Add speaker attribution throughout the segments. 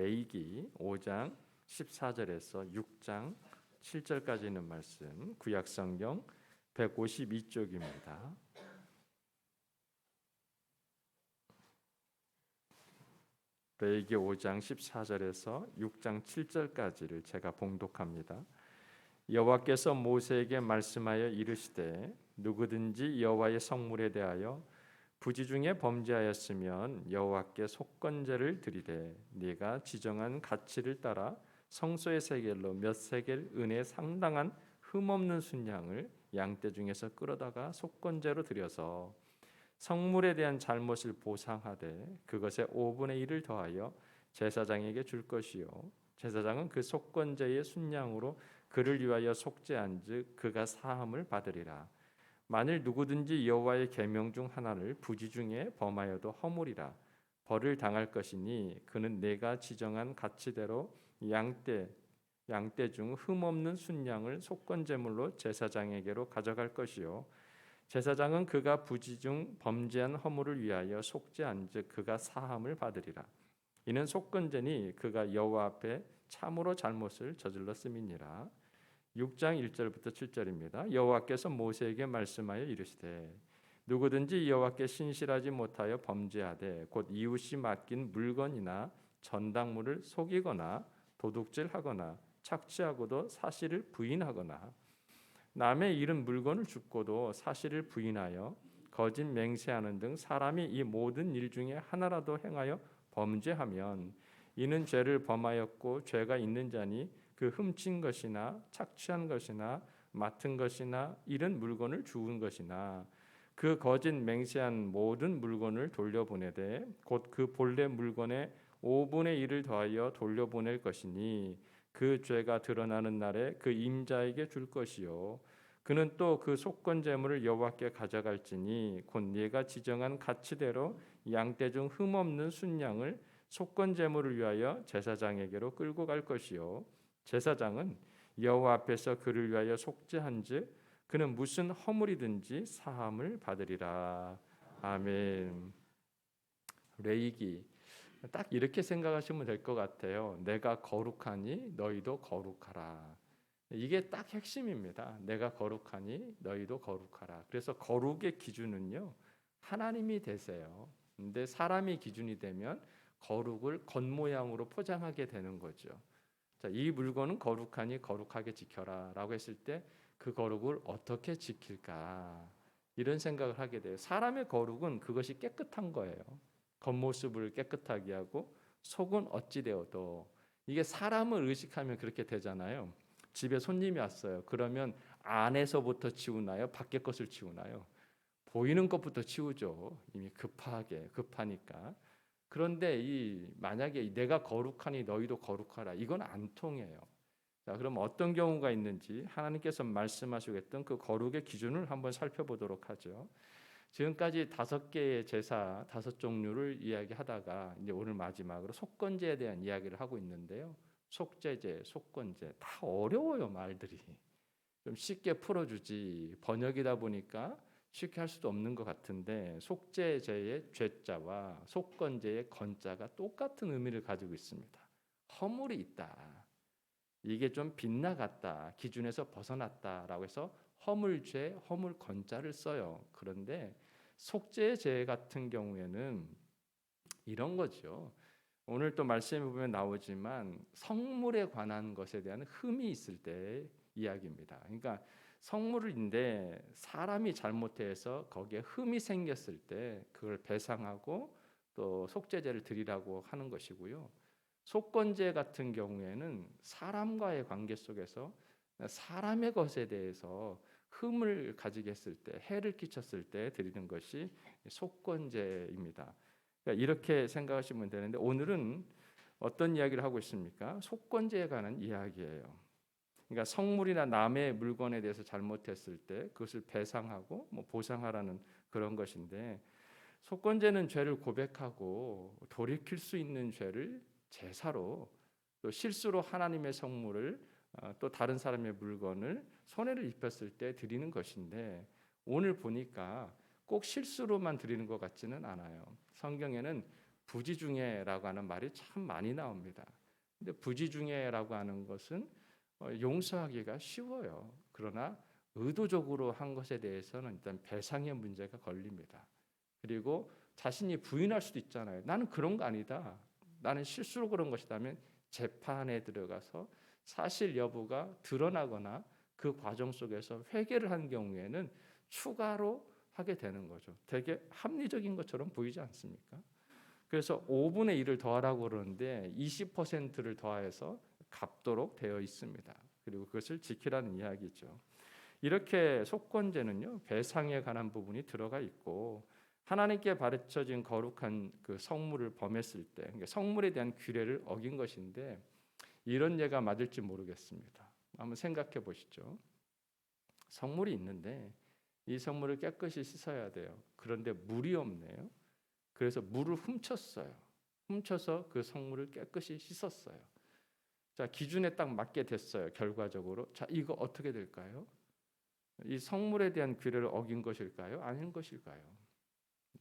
Speaker 1: 레이기 5장 14절에서 6장 7절까지 있는 말씀 구약 성경 152쪽입니다. 레이기 5장 14절에서 6장 7절까지를 제가 봉독합니다. 여호와께서 모세에게 말씀하여 이르시되 누구든지 여호와의 성물에 대하여 부지 중에 범죄하였으면 여호와께 속건제를 드리되 네가 지정한 가치를 따라 성소의 세겔로 몇 세겔 은에 상당한 흠없는 순양을 양떼 중에서 끌어다가 속건제로 드려서 성물에 대한 잘못을 보상하되 그것의 5분의 1을 더하여 제사장에게 줄 것이요. 제사장은 그 속건제의 순양으로 그를 위하여 속죄한즉 그가 사함을 받으리라 만일 누구든지 여호와의 계명 중 하나를 부지 중에 범하여도 허물이라 벌을 당할 것이니 그는 내가 지정한 가치대로 양떼 양떼 중 흠없는 순양을 속건 제물로 제사장에게로 가져갈 것이요 제사장은 그가 부지 중 범죄한 허물을 위하여 속죄한즉 그가 사함을 받으리라. 이는 속건제니 그가 여호와 앞에 참으로 잘못을 저질렀음이니라. 6장 1절부터 7절입니다. 여호와께서 모세에게 말씀하여 이르시되 누구든지 여호와께 신실하지 못하여 범죄하되 곧 이웃이 맡긴 물건이나 전당물을 속이거나 도둑질하거나 착취하고도 사실을 부인하거나 남의 잃은 물건을 줍고도 사실을 부인하여 거짓 맹세하는 등 사람이 이 모든 일 중에 하나라도 행하여 범죄하면 이는 죄를 범하였고 죄가 있는 자니 그 훔친 것이나 착취한 것이나 맡은 것이나 잃은 물건을 주운 것이나 그 거짓 맹세한 모든 물건을 돌려보내되 곧 그 본래 물건의 5분의 1을 더하여 돌려보낼 것이니 그 죄가 드러나는 날에 그 임자에게 줄 것이요. 그는 또 그 속건 제물을 여호와께 가져갈지니 곧 네가 지정한 가치대로 양떼 중 흠없는 순양을 속건 제물을 위하여 제사장에게로 끌고 갈 것이요 제사장은 여호와 앞에서 그를 위하여 속죄한즉 그는 무슨 허물이든지 사함을 받으리라 아멘 레이기 딱 이렇게 생각하시면 될 것 같아요. 내가 거룩하니 너희도 거룩하라. 이게 딱 핵심입니다. 내가 거룩하니 너희도 거룩하라. 그래서 거룩의 기준은요. 하나님이 되세요. 근데 사람이 기준이 되면 거룩을 겉모양으로 포장하게 되는 거죠. 자, 이 물건은 거룩하니 거룩하게 지켜라라고 했을 때 그 거룩을 어떻게 지킬까? 이런 생각을 하게 돼요. 사람의 거룩은 그것이 깨끗한 거예요. 겉모습을 깨끗하게 하고 속은 어찌 되어도 이게 사람을 의식하면 그렇게 되잖아요. 집에 손님이 왔어요. 그러면 안에서부터 치우나요? 밖에 것을 치우나요? 보이는 것부터 치우죠. 이미 급하게 급하니까. 그런데 이 만약에 내가 거룩하니 너희도 거룩하라. 이건 안 통해요. 자, 그럼 어떤 경우가 있는지 하나님께서 말씀하시고 했던 그 거룩의 기준을 한번 살펴보도록 하죠. 지금까지 다섯 개의 제사 다섯 종류를 이야기하다가 이제 오늘 마지막으로 속건제에 대한 이야기를 하고 있는데요. 속죄제, 속건제 다 어려워요 말들이. 좀 쉽게 풀어주지 번역이다 보니까 쉽게 할 수도 없는 것 같은데 속죄제의 죄자와 속건제의 건자가 똑같은 의미를 가지고 있습니다. 허물이 있다. 이게 좀 빗나갔다. 기준에서 벗어났다라고 해서 허물죄, 허물건자를 써요. 그런데 속죄죄 같은 경우에는 이런 거죠. 오늘 또 말씀해 보면 나오지만 성물에 관한 것에 대한 흠이 있을 때 이야기입니다. 그러니까 성물인데 사람이 잘못해서 거기에 흠이 생겼을 때 그걸 배상하고 또 속죄제를 드리라고 하는 것이고요. 속건제 같은 경우에는 사람과의 관계 속에서 사람의 것에 대해서 흠을 가지게 했을 때, 해를 끼쳤을 때 드리는 것이 속건제입니다. 그러니까 이렇게 생각하시면 되는데 오늘은 어떤 이야기를 하고 있습니까? 속건제에 관한 이야기예요. 그러니까 성물이나 남의 물건에 대해서 잘못했을 때 그것을 배상하고 뭐 보상하라는 그런 것인데 속건제는 죄를 고백하고 돌이킬 수 있는 죄를 제사로 또 실수로 하나님의 성물을 어, 또 다른 사람의 물건을 손해를 입혔을 때 드리는 것인데 오늘 보니까 꼭 실수로만 드리는 것 같지는 않아요. 성경에는 부지중해라고 하는 말이 참 많이 나옵니다. 근데 부지중해라고 하는 것은 어, 용서하기가 쉬워요. 그러나 의도적으로 한 것에 대해서는 일단 배상의 문제가 걸립니다. 그리고 자신이 부인할 수도 있잖아요. 나는 그런 거 아니다. 나는 실수로 그런 것이다면 재판에 들어가서 사실 여부가 드러나거나 그 과정 속에서 회개를 한 경우에는 추가로 하게 되는 거죠. 되게 합리적인 것처럼 보이지 않습니까? 그래서 5분의 1을 더하라고 그러는데 20%를 더해서 갚도록 되어 있습니다. 그리고 그것을 지키라는 이야기죠. 이렇게 속건제는요 배상에 관한 부분이 들어가 있고 하나님께 바르쳐진 거룩한 그 성물을 범했을 때 그러니까 성물에 대한 규례를 어긴 것인데 이런 예가 맞을지 모르겠습니다. 한번 생각해 보시죠. 성물이 있는데 이 성물을 깨끗이 씻어야 돼요. 그런데 물이 없네요. 그래서 물을 훔쳤어요. 훔쳐서 그 성물을 깨끗이 씻었어요. 자, 기준에 딱 맞게 됐어요. 결과적으로. 자, 이거 어떻게 될까요? 이 성물에 대한 규례를 어긴 것일까요? 아닌 것일까요?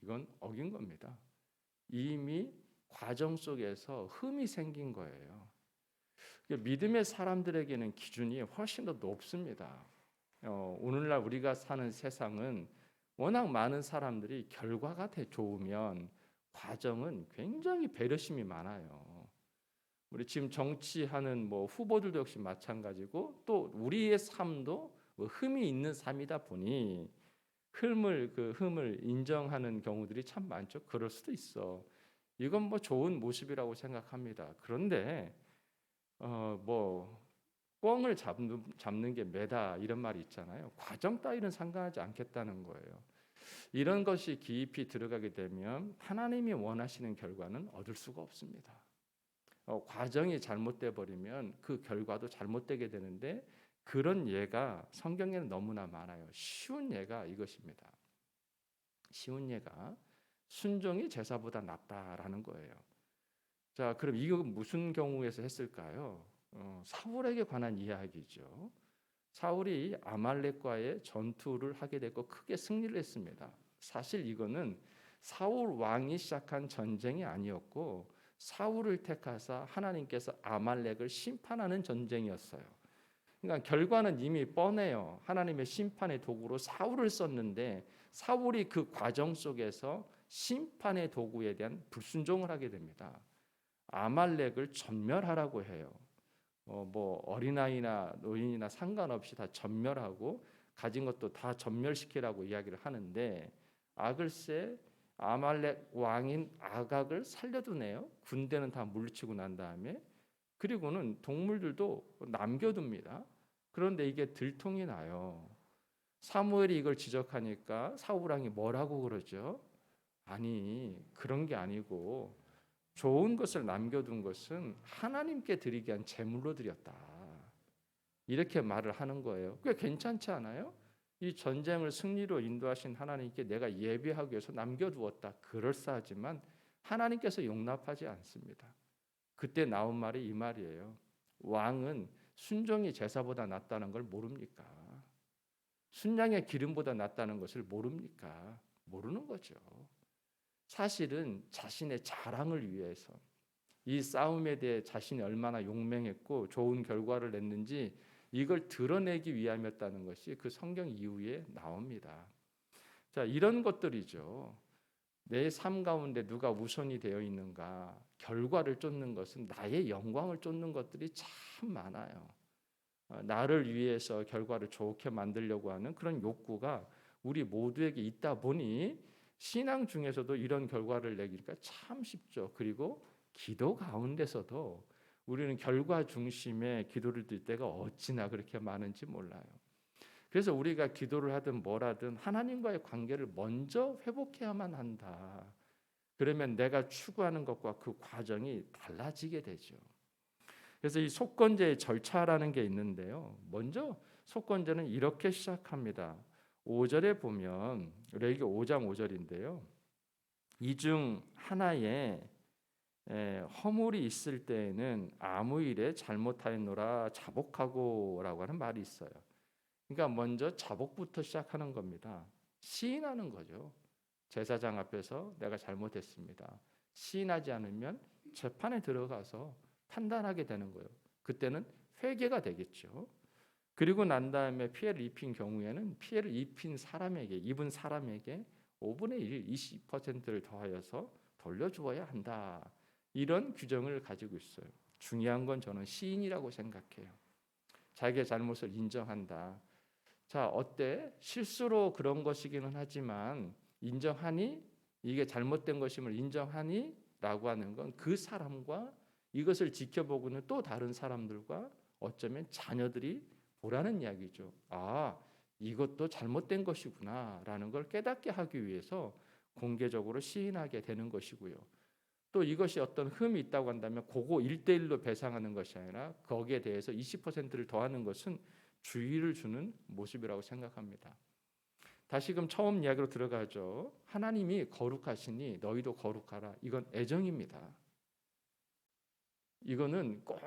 Speaker 1: 이건 어긴 겁니다. 이미 과정 속에서 흠이 생긴 거예요. 믿음의 사람들에게는 기준이 훨씬 더 높습니다. 어, 오늘날 우리가 사는 세상은 워낙 많은 사람들이 결과가 더 좋으면 과정은 굉장히 배려심이 많아요. 우리 지금 정치하는 뭐 후보들도 역시 마찬가지고 또 우리의 삶도 뭐 흠이 있는 삶이다 보니 흠을 그 흠을 인정하는 경우들이 참 많죠. 그럴 수도 있어. 이건 뭐 좋은 모습이라고 생각합니다. 그런데 어뭐 꿩을 잡는 잡는 게 매다 이런 말이 있잖아요. 과정 따위는 상관하지 않겠다는 거예요. 이런 것이 깊이 들어가게 되면 하나님이 원하시는 결과는 얻을 수가 없습니다. 어, 과정이 잘못돼 버리면 그 결과도 잘못되게 되는데 그런 예가 성경에는 너무나 많아요. 쉬운 예가 이것입니다. 쉬운 예가 순종이 제사보다 낫다라는 거예요. 자, 그럼 이거 무슨 경우에서 했을까요? 어, 사울에게 관한 이야기죠. 사울이 아말렉과의 전투를 하게 됐고 크게 승리를 했습니다. 사실 이거는 사울 왕이 시작한 전쟁이 아니었고 사울을 택하사 하나님께서 아말렉을 심판하는 전쟁이었어요. 그러니까 결과는 이미 뻔해요. 하나님의 심판의 도구로 사울을 썼는데 사울이 그 과정 속에서 심판의 도구에 대한 불순종을 하게 됩니다. 아말렉을 전멸하라고 해요. 어, 뭐 어린아이나 노인이나 상관없이 다 전멸하고 가진 것도 다 전멸시키라고 이야기를 하는데 아글세 아말렉 왕인 아각을 살려두네요. 군대는 다 물리치고 난 다음에 그리고는 동물들도 남겨둡니다. 그런데 이게 들통이 나요. 사무엘이 이걸 지적하니까 사울 왕이 뭐라고 그러죠? 아니 그런 게 아니고 좋은 것을 남겨둔 것은 하나님께 드리기 위한 제물로 드렸다. 이렇게 말을 하는 거예요. 꽤 괜찮지 않아요? 이 전쟁을 승리로 인도하신 하나님께 내가 예배하기 위해서 남겨두었다. 그럴싸하지만 하나님께서 용납하지 않습니다. 그때 나온 말이 이 말이에요. 왕은 순종이 제사보다 낫다는 걸 모릅니까? 순양의 기름보다 낫다는 것을 모릅니까? 모르는 거죠. 사실은 자신의 자랑을 위해서 이 싸움에 대해 자신이 얼마나 용맹했고 좋은 결과를 냈는지 이걸 드러내기 위함이었다는 것이 그 성경 이후에 나옵니다. 자, 이런 것들이죠. 내 삶 가운데 누가 우선이 되어 있는가, 결과를 쫓는 것은 나의 영광을 쫓는 것들이 참 많아요. 어, 나를 위해서 결과를 좋게 만들려고 하는 그런 욕구가 우리 모두에게 있다 보니 신앙 중에서도 이런 결과를 내기가 참 쉽죠. 그리고 기도 가운데서도 우리는 결과 중심의 기도를 드릴 때가 어찌나 그렇게 많은지 몰라요. 그래서 우리가 기도를 하든 뭘 하든 하나님과의 관계를 먼저 회복해야만 한다. 그러면 내가 추구하는 것과 그 과정이 달라지게 되죠. 그래서 이 속건제의 절차라는 게 있는데요. 먼저 속건제는 이렇게 시작합니다. 5절에 보면 레기 5장 5절인데요. 이 중 하나 에 허물이 있을 때에는 아무 일에 잘못하였노라 자복하고라고 하는 말이 있어요. 그러니까 먼저 자복부터 시작하는 겁니다. 시인하는 거죠. 제사장 앞에서 내가 잘못했습니다. 시인하지 않으면 재판에 들어가서 판단하게 되는 거예요. 그때는 회개가 되겠죠. 그리고 난 다음에 피해를 입힌 경우에는 피해를 입힌 사람에게 입은 사람에게 5분의 1, 20%를 더하여서 돌려주어야 한다. 이런 규정을 가지고 있어요. 중요한 건 저는 시인이라고 생각해요. 자기의 잘못을 인정한다. 자, 어때? 실수로 그런 것이기는 하지만 인정하니 이게 잘못된 것임을 인정하니 라고 하는 건 그 사람과 이것을 지켜보고 는 또 다른 사람들과 어쩌면 자녀들이 보라는 이야기죠. 아, 이것도 잘못된 것이구나라는 걸 깨닫게 하기 위해서 공개적으로 시인하게 되는 것이고요. 또 이것이 어떤 흠이 있다고 한다면 그거 일대일로 배상하는 것이 아니라 거기에 대해서 20%를 더하는 것은 주의를 주는 모습이라고 생각합니다. 다시금 처음 이야기로 들어가죠. 하나님이 거룩하시니 너희도 거룩하라. 이건 애정입니다. 이거는 꼭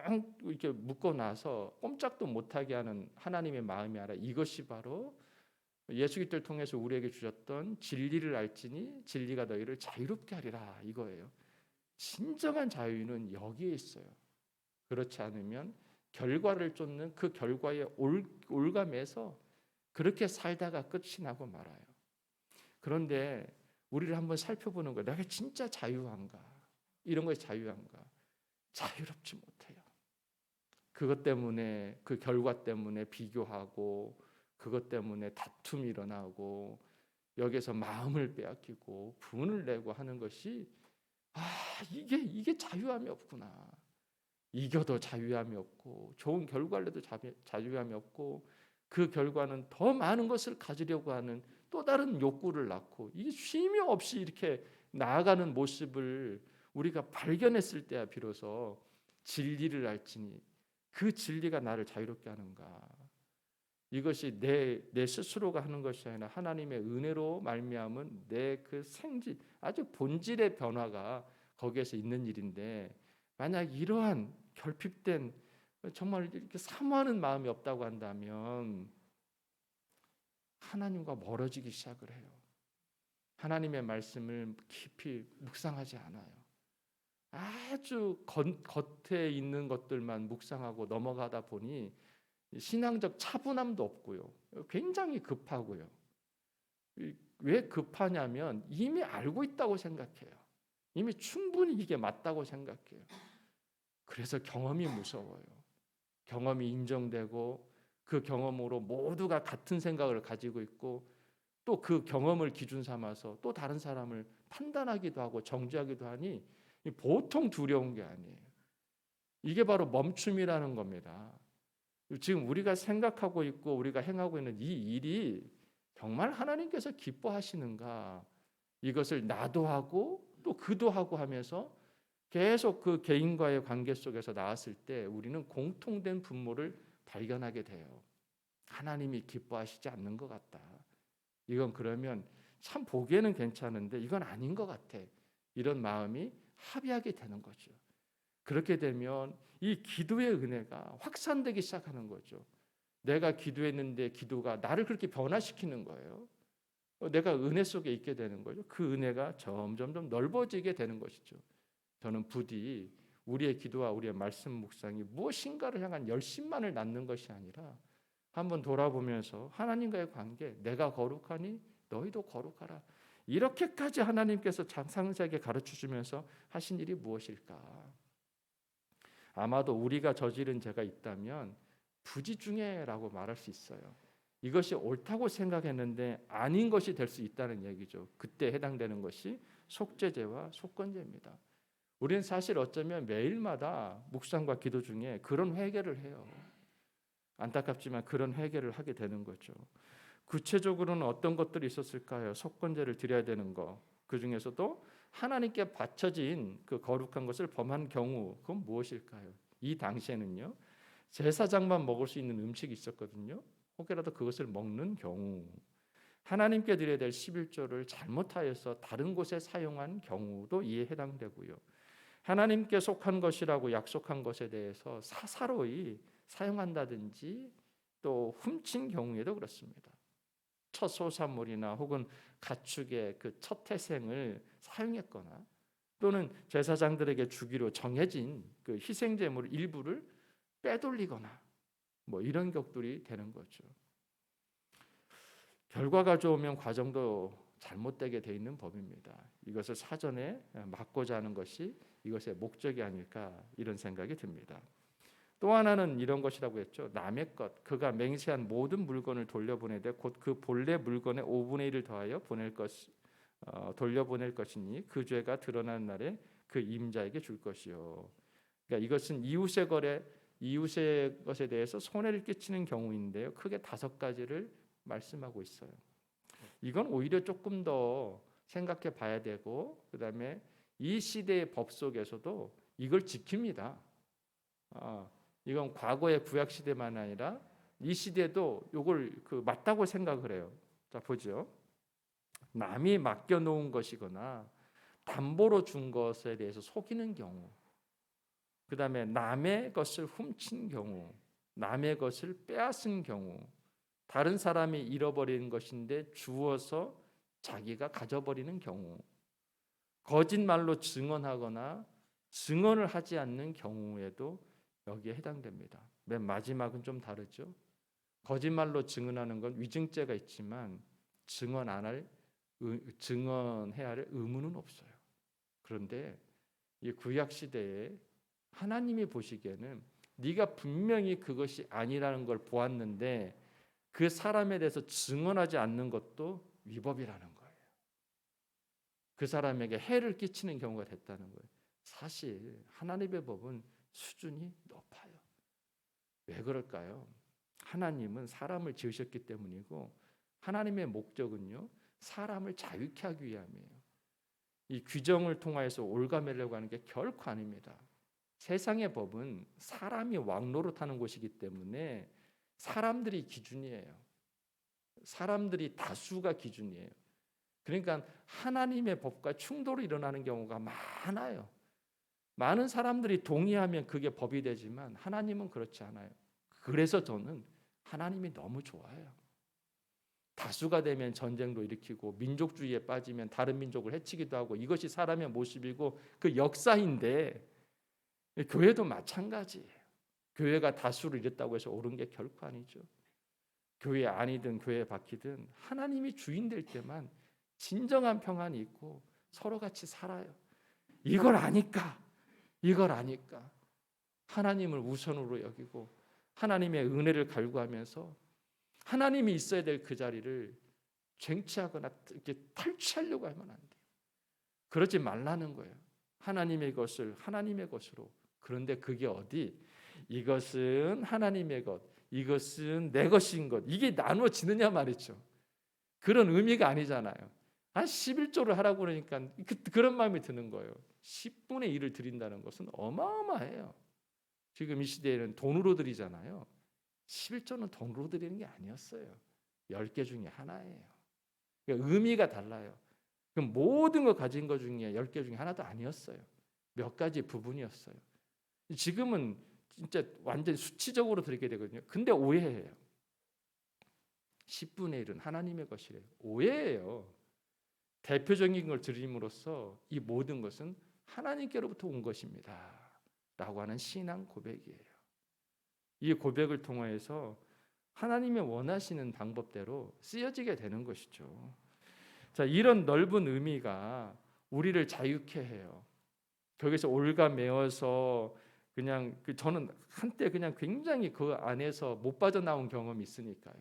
Speaker 1: 이렇게 묶어 놔서 꼼짝도 못하게 하는 하나님의 마음이 아니라 이것이 바로 예수 그리스도를 통해서 우리에게 주셨던 진리를 알지니 진리가 너희를 자유롭게 하리라 이거예요. 진정한 자유는 여기에 있어요. 그렇지 않으면 결과를 쫓는 그 결과에 올, 올감해서 그렇게 살다가 끝이 나고 말아요. 그런데 우리를 한번 살펴보는 거예요. 내가 진짜 자유한가? 이런 거에 자유한가? 자유롭지 못해요. 그것 때문에 그 결과 때문에 비교하고 그것 때문에 다툼이 일어나고 여기서 마음을 빼앗기고 분을 내고 하는 것이 아 이게 이게 자유함이 없구나. 이겨도 자유함이 없고 좋은 결과를 내도 자유함이 없고 그 결과는 더 많은 것을 가지려고 하는 또 다른 욕구를 낳고 이게 쉼이 없이 이렇게 나아가는 모습을 우리가 발견했을 때야 비로소 진리를 알지니 그 진리가 나를 자유롭게 하는가 이것이 내, 내 스스로가 하는 것이 아니라 하나님의 은혜로 말미암은 내 그 생질 아주 본질의 변화가 거기에서 있는 일인데 만약 이러한 결핍된 정말 이렇게 사모하는 마음이 없다고 한다면 하나님과 멀어지기 시작을 해요. 하나님의 말씀을 깊이 묵상하지 않아요. 아주 겉, 겉에 있는 것들만 묵상하고 넘어가다 보니 신앙적 차분함도 없고요. 굉장히 급하고요. 왜 급하냐면 이미 알고 있다고 생각해요. 이미 충분히 이게 맞다고 생각해요. 그래서 경험이 무서워요. 경험이 인정되고 그 경험으로 모두가 같은 생각을 가지고 있고 또 그 경험을 기준 삼아서 또 다른 사람을 판단하기도 하고 정죄하기도 하니 보통 두려운 게 아니에요. 이게 바로 멈춤이라는 겁니다. 지금 우리가 생각하고 있고 우리가 행하고 있는 이 일이 정말 하나님께서 기뻐하시는가? 이것을 나도 하고 또 그도 하고 하면서 계속 그 개인과의 관계 속에서 나왔을 때 우리는 공통된 분모를 발견하게 돼요. 하나님이 기뻐하시지 않는 것 같다. 이건 그러면 참 보기에는 괜찮은데 이건 아닌 것 같아. 이런 마음이 합의하게 되는 거죠. 그렇게 되면 이 기도의 은혜가 확산되기 시작하는 거죠. 내가 기도했는데 기도가 나를 그렇게 변화시키는 거예요. 어, 내가 은혜 속에 있게 되는 거죠. 그 은혜가 점점 점 넓어지게 되는 것이죠. 저는 부디 우리의 기도와 우리의 말씀 묵상이 무엇인가를 향한 열심만을 낳는 것이 아니라 한번 돌아보면서 하나님과의 관계, 내가 거룩하니 너희도 거룩하라. 이렇게까지 하나님께서 상세하게 가르쳐 주면서 하신 일이 무엇일까? 아마도 우리가 저지른 죄가 있다면 부지 중에라고 말할 수 있어요. 이것이 옳다고 생각했는데 아닌 것이 될 수 있다는 얘기죠. 그때 해당되는 것이 속죄죄와 속건죄입니다. 우리는 사실 어쩌면 매일마다 묵상과 기도 중에 그런 회개를 해요. 안타깝지만 그런 회개를 하게 되는 거죠. 구체적으로는 어떤 것들이 있었을까요? 속건제를 드려야 되는 거. 그 중에서도 하나님께 바쳐진 그 거룩한 것을 범한 경우 그건 무엇일까요? 이 당시에는요 제사장만 먹을 수 있는 음식이 있었거든요. 혹여라도 그것을 먹는 경우 하나님께 드려야 될 11조를 잘못하여서 다른 곳에 사용한 경우도 이에 해당되고요. 하나님께 속한 것이라고 약속한 것에 대해서 사사로이 사용한다든지 또 훔친 경우에도 그렇습니다. 첫 소산물이나 혹은 가축의 그 첫 태생을 사용했거나 또는 제사장들에게 주기로 정해진 그 희생 제물 일부를 빼돌리거나 뭐 이런 격들이 되는 거죠. 결과가 좋으면 과정도 잘못되게 돼 있는 법입니다. 이것을 사전에 막고자 하는 것이 이것의 목적이 아닐까 이런 생각이 듭니다. 또 하나는 이런 것이라고 했죠. 남의 것, 그가 맹세한 모든 물건을 돌려보내되 곧 그 본래 물건의 5분의 1을 더하여 보낼 것, 어, 돌려보낼 것이니 그 죄가 드러나는 날에 그 임자에게 줄 것이요. 그러니까 이것은 이웃의 거래, 이웃의 것에 대해서 손해를 끼치는 경우인데요. 크게 다섯 가지를 말씀하고 있어요. 이건 오히려 조금 더 생각해 봐야 되고 그다음에 이 시대의 법 속에서도 이걸 지킵니다. 아, 이건 과거의 구약 시대만 아니라 이 시대도 이걸 그 맞다고 생각을 해요. 자 보죠. 남이 맡겨 놓은 것이거나 담보로 준 것에 대해서 속이는 경우, 그 다음에 남의 것을 훔친 경우, 남의 것을 빼앗은 경우, 다른 사람이 잃어버리는 것인데 주어서 자기가 가져버리는 경우, 거짓말로 증언하거나 증언을 하지 않는 경우에도 여기에 해당됩니다. 맨 마지막은 좀 다르죠. 거짓말로 증언하는 건 위증죄가 있지만 증언 안할 증언해야 할 의무는 없어요. 그런데 이 구약 시대에 하나님이 보시기에는 네가 분명히 그것이 아니라는 걸 보았는데 그 사람에 대해서 증언하지 않는 것도 위법이라는 거예요. 그 사람에게 해를 끼치는 경우가 됐다는 거예요. 사실 하나님의 법은 수준이 높아요. 왜 그럴까요? 하나님은 사람을 지으셨기 때문이고 하나님의 목적은요 사람을 자유케 하기 위함이에요. 이 규정을 통하여서 올가매려고 하는 게 결코 아닙니다. 세상의 법은 사람이 왕노릇하는 곳이기 때문에 사람들이 기준이에요. 사람들이 다수가 기준이에요. 그러니까 하나님의 법과 충돌이 일어나는 경우가 많아요. 많은 사람들이 동의하면 그게 법이 되지만 하나님은 그렇지 않아요. 그래서 저는 하나님이 너무 좋아요. 다수가 되면 전쟁도 일으키고 민족주의에 빠지면 다른 민족을 해치기도 하고 이것이 사람의 모습이고 그 역사인데 교회도 마찬가지예요. 교회가 다수를 이뤘다고 해서 옳은 게 결코 아니죠. 교회 아니든 교회 밖이든 하나님이 주인 될 때만 진정한 평안이 있고 서로 같이 살아요. 이걸 아니까 이걸 아니까 하나님을 우선으로 여기고 하나님의 은혜를 갈구하면서 하나님이 있어야 될 그 자리를 쟁취하거나 이렇게 탈취하려고 하면 안 돼요. 그러지 말라는 거예요. 하나님의 것을 하나님의 것으로. 그런데 그게 어디? 이것은 하나님의 것, 이것은 내 것인 것. 이게 나누어지느냐 말이죠. 그런 의미가 아니잖아요. 한 11조를 하라고 그러니까 그, 런 마음이 드는 거예요. 10분의 1을 드린다는 것은 어마어마해요. 지금 이 시대에는 돈으로 드리잖아요. 11조는 돈으로 드리는 게 아니었어요. 10개 중에 하나예요. 그러니까 의미가 달라요. 그럼 모든 거 가진 것 중에 10개 중에 하나도 아니었어요. 몇 가지 부분이었어요. 지금은 진짜 완전 수치적으로 드리게 되거든요. 근데 오해해요. 10분의 1은 하나님의 것이래요. 오해예요. 대표적인 걸 드림으로써 이 모든 것은 하나님께로부터 온 것입니다. 라고 하는 신앙 고백이에요. 이 고백을 통하여서 하나님의 원하시는 방법대로 쓰여지게 되는 것이죠. 자, 이런 넓은 의미가 우리를 자유케 해요. 거기서 올가매어서 그냥 그 저는 한때 그냥 굉장히 그 안에서 못 빠져나온 경험이 있으니까요.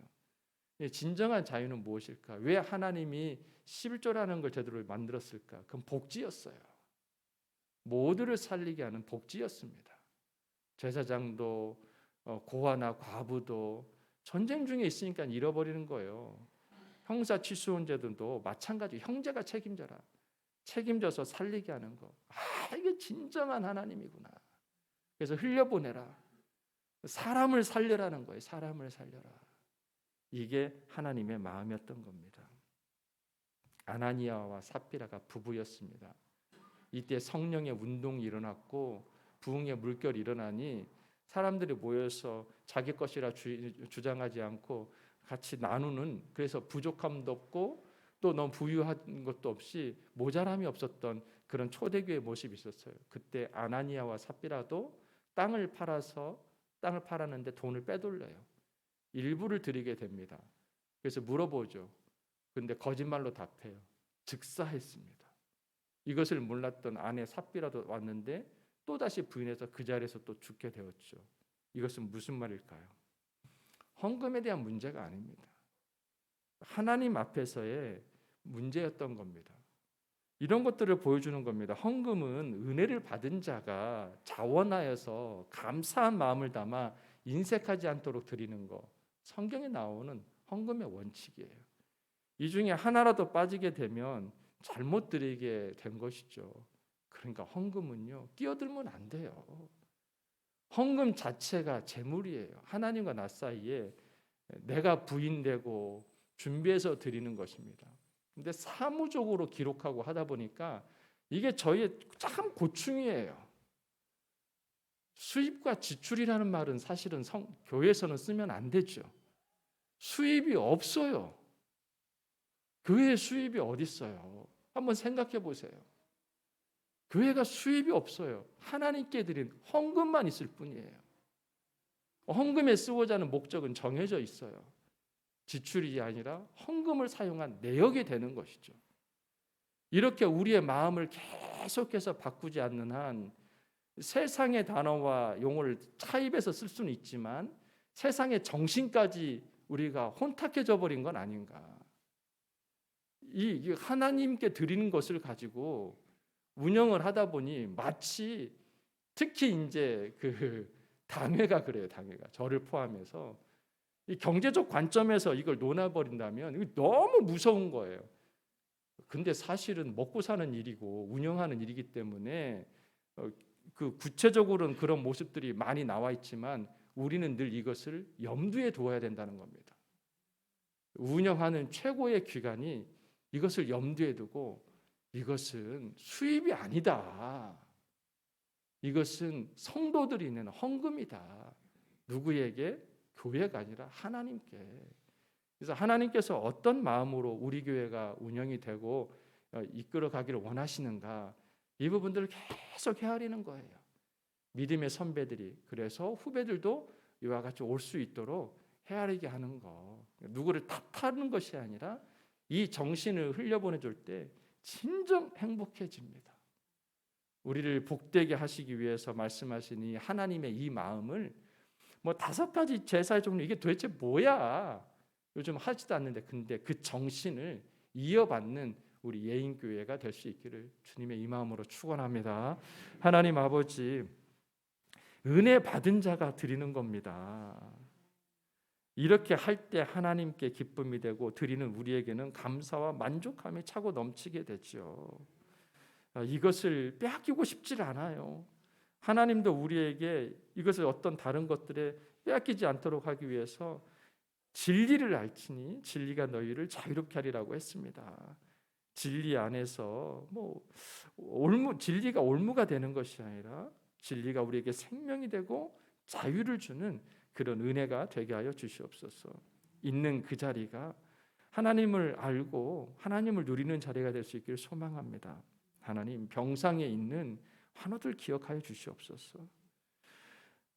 Speaker 1: 진정한 자유는 무엇일까? 왜 하나님이 11조라는 걸 제대로 만들었을까? 그건 복지였어요. 모두를 살리게 하는 복지였습니다. 제사장도 어, 고아나 과부도 전쟁 중에 있으니까 잃어버리는 거예요. 형사 취소운제도 마찬가지 형제가 책임져라. 책임져서 살리게 하는 거. 아 이게 진정한 하나님이구나. 그래서 흘려보내라. 사람을 살려라는 거예요. 사람을 살려라. 이게 하나님의 마음이었던 겁니다. 아나니아와 삽비라가 부부였습니다. 이때 성령의 운동이 일어났고 부흥의 물결이 일어나니 사람들이 모여서 자기 것이라 주, 주장하지 않고 같이 나누는 그래서 부족함도 없고 또 너무 부유한 것도 없이 모자람이 없었던 그런 초대교회 모습이 있었어요. 그때 아나니아와 삽비라도 땅을 팔아서 땅을 팔았는데 돈을 빼돌려요. 일부를 드리게 됩니다. 그래서 물어보죠. 근데 거짓말로 답해요. 즉사했습니다. 이것을 몰랐던 아내 삽비라도 왔는데 또 다시 부인해서 그 자리에서 또 죽게 되었죠. 이것은 무슨 말일까요? 헌금에 대한 문제가 아닙니다. 하나님 앞에서의 문제였던 겁니다. 이런 것들을 보여주는 겁니다. 헌금은 은혜를 받은 자가 자원하여서 감사한 마음을 담아 인색하지 않도록 드리는 것. 성경에 나오는 헌금의 원칙이에요. 이 중에 하나라도 빠지게 되면 잘못 드리게 된 것이죠. 그러니까 헌금은요 끼어들면 안 돼요. 헌금 자체가 재물이에요. 하나님과 나 사이에 내가 부인되고 준비해서 드리는 것입니다. 근데 사무적으로 기록하고 하다 보니까 이게 저희의 참 고충이에요. 수입과 지출이라는 말은 사실은 성, 교회에서는 쓰면 안 되죠. 수입이 없어요. 교회에 수입이 어디 있어요? 한번 생각해 보세요. 교회가 수입이 없어요. 하나님께 드린 헌금만 있을 뿐이에요. 헌금에 쓰고자 하는 목적은 정해져 있어요. 지출이 아니라 헌금을 사용한 내역이 되는 것이죠. 이렇게 우리의 마음을 계속해서 바꾸지 않는 한 세상의 단어와 용어를 차입해서 쓸 수는 있지만 세상의 정신까지 우리가 혼탁해져 버린 건 아닌가. 이 하나님께 드리는 것을 가지고 운영을 하다 보니 마치 특히 이제 그 당회가 그래요, 당회가 저를 포함해서 이 경제적 관점에서 이걸 논해버린다면 이거 너무 무서운 거예요. 근데 사실은 먹고 사는 일이고 운영하는 일이기 때문에 어, 그 구체적으로는 그런 모습들이 많이 나와 있지만 우리는 늘 이것을 염두에 두어야 된다는 겁니다. 운영하는 최고의 기관이 이것을 염두에 두고 이것은 수입이 아니다. 이것은 성도들이 내는 헌금이다. 누구에게? 교회가 아니라 하나님께. 그래서 하나님께서 어떤 마음으로 우리 교회가 운영이 되고 어, 이끌어 가기를 원하시는가 이 부분들을 계속 헤아리는 거예요. 믿음의 선배들이 그래서 후배들도 이와 같이 올 수 있도록 헤아리게 하는 거. 누구를 탓하는 것이 아니라 이 정신을 흘려보내 줄 때 진정 행복해집니다. 우리를 복되게 하시기 위해서 말씀하시니 하나님의 이 마음을 뭐 다섯 가지 제사의 종류 이게 도대체 뭐야? 요즘 하지도 않는데 근데 그 정신을 이어받는 우리 예인 교회가 될 수 있기를 주님의 이 마음으로 축원합니다. 하나님 아버지 은혜 받은 자가 드리는 겁니다. 이렇게 할 때 하나님께 기쁨이 되고 드리는 우리에게는 감사와 만족함이 차고 넘치게 되죠. 아, 이것을 빼앗기고 싶지 않아요. 하나님도 우리에게 이것을 어떤 다른 것들에 빼앗기지 않도록 하기 위해서 진리를 알지니 진리가 너희를 자유롭게 하리라고 했습니다. 진리 안에서 뭐 올무 진리가 올무가 되는 것이 아니라 진리가 우리에게 생명이 되고 자유를 주는 그런 은혜가 되게 하여 주시옵소서. 있는 그 자리가 하나님을 알고 하나님을 누리는 자리가 될 수 있기를 소망합니다. 하나님 병상에 있는 환우들 기억하여 주시옵소서.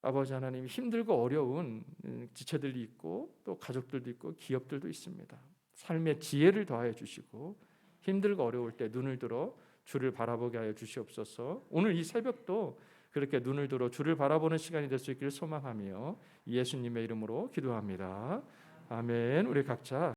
Speaker 1: 아버지 하나님 힘들고 어려운 음, 지체들이 있고 또 가족들도 있고 기업들도 있습니다. 삶의 지혜를 더하여 주시고 힘들고 어려울 때 눈을 들어 주를 바라보게 하여 주시옵소서. 오늘 이 새벽도 그렇게 눈을 들어 주를 바라보는 시간이 될 수 있기를 소망하며 예수님의 이름으로 기도합니다. 아멘. 우리 각자